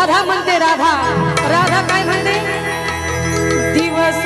राधा म्हणते राधा. राधा काय म्हणते? दिवस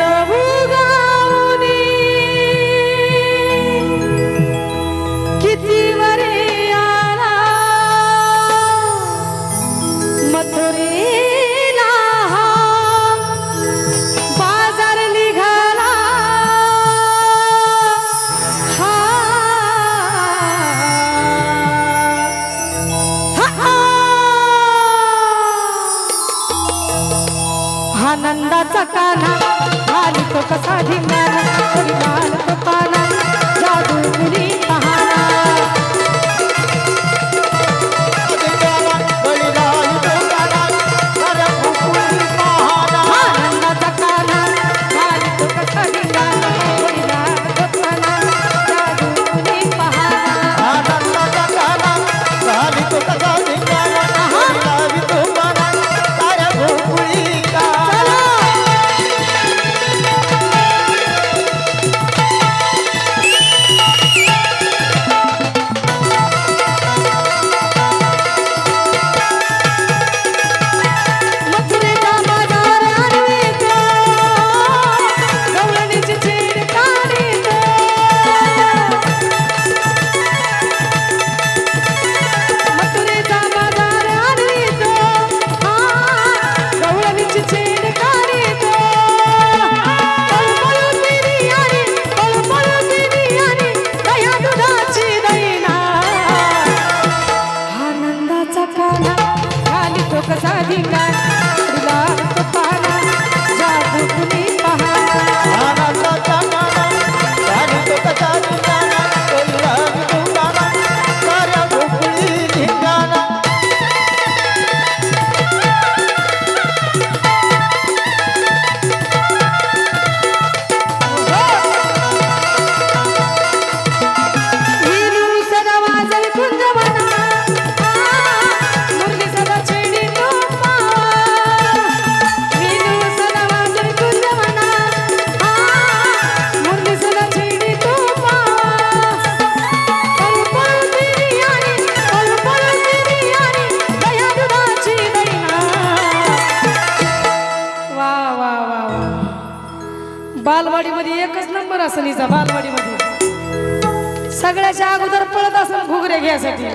बालवाडीमध्ये एकच नंबर असेल हिचा बालवाडीमध्ये. सगळ्याच्या अगोदर पळत असेल घुगरे घ्यायसाठी.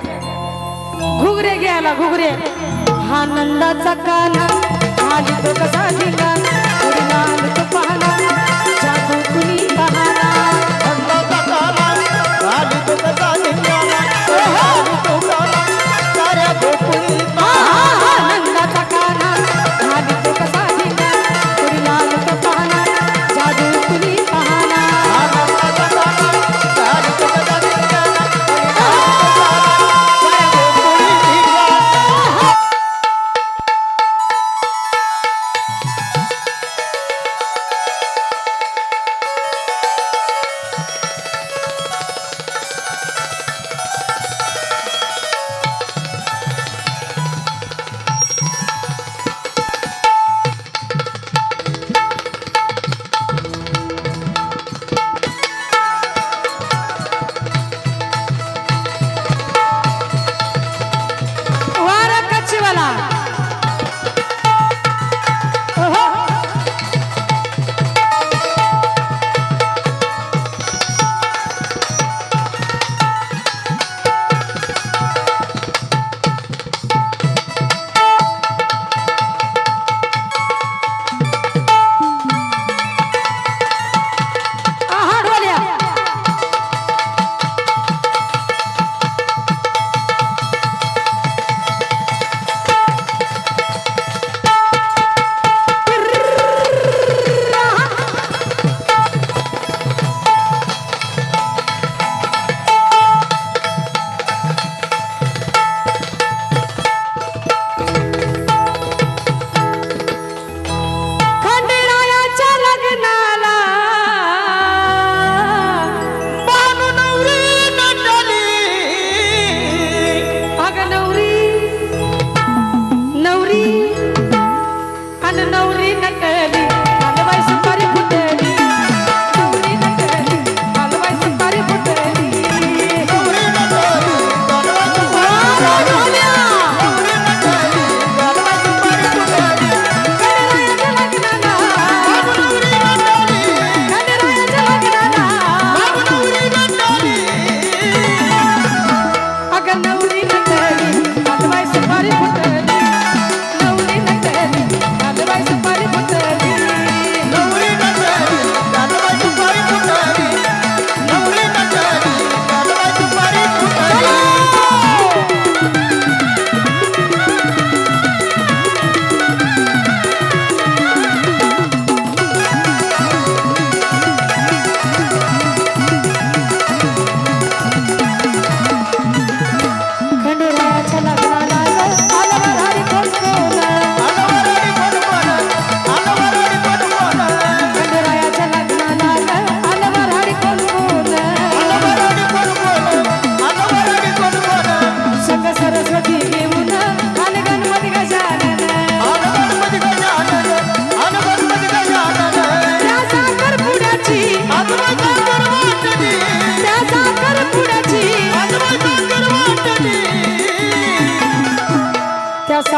घुगरे घ्यायला घुगरे. हा नंदाचा काना हा कसा दिला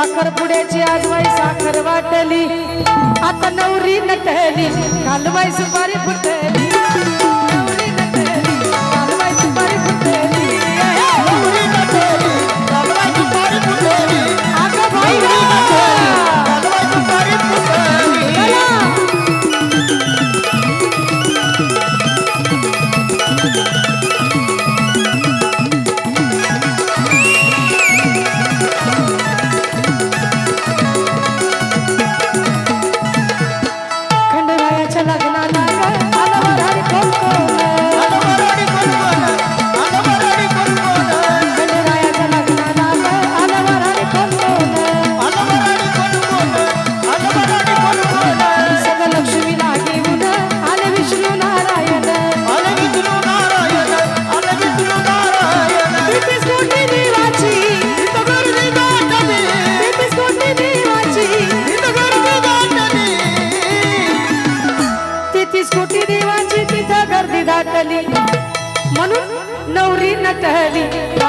साखर पुड्याची आजवाई साखर वाटली. आता नवरी नटली कालवाई सुपारी फुटली. तहरी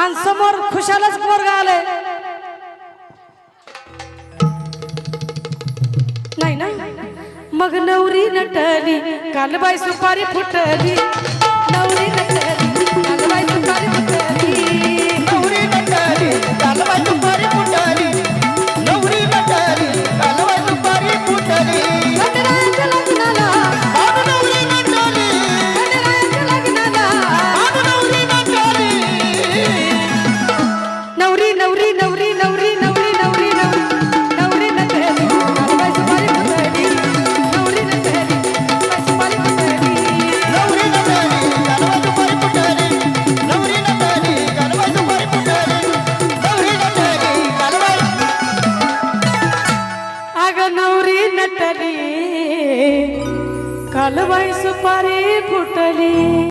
आणि समोर खुशालच मोर आलंय. नाही ना मग नवरी नटली कालबाई सुपारी फुटली.